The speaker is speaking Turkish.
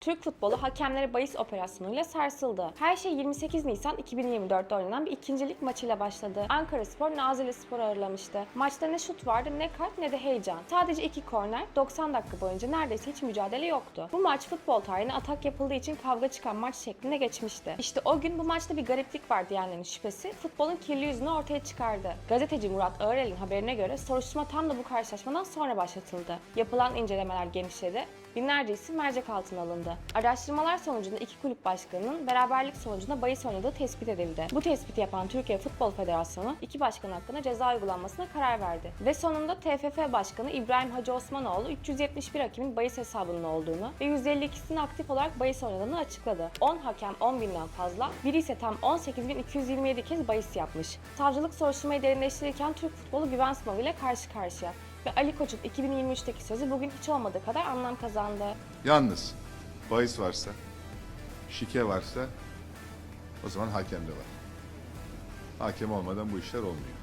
Türk futbolu hakemlere bahis operasyonuyla sarsıldı. Her şey 28 Nisan 2024'te oynanan bir ikincilik maçıyla başladı. Ankara Spor Nazilli Spor ağırlamıştı. Maçta ne şut vardı ne kalp ne de heyecan. Sadece iki korner 90 dakika boyunca neredeyse hiç mücadele yoktu. Bu maç futbol tarihine atak yapıldığı için kavga çıkan maç şeklinde geçmişti. İşte o gün bu maçta bir gariplik var diyenlerin şüphesi futbolun kirli yüzünü ortaya çıkardı. Gazeteci Murat Ağırel'in haberine göre soruşturma tam da bu karşılaşmadan sonra başlatıldı. Yapılan incelemeler genişledi Binlerce isim mercek altına alındı. Araştırmalar sonucunda iki kulüp başkanının beraberlik sonucunda bahis oynadığı tespit edildi. Bu tespiti yapan Türkiye Futbol Federasyonu iki başkan hakkında ceza uygulanmasına karar verdi. Ve sonunda TFF Başkanı İbrahim Hacı Osmanoğlu 371 hakemin bahis hesabının olduğunu ve 152'sinin aktif olarak bahis oynadığını açıkladı. 10 hakem 10 binden fazla, biri ise tam 18.227 kez bahis yapmış. Savcılık soruşturmayı derinleştirirken Türk futbolu güven sınavıyla karşı karşıya. Ve Ali Koç'un 2023'teki sözü bugün hiç olmadığı kadar anlam kazandı. Yalnız bahis varsa, şike varsa o zaman hakem de var. Hakem olmadan bu işler olmuyor.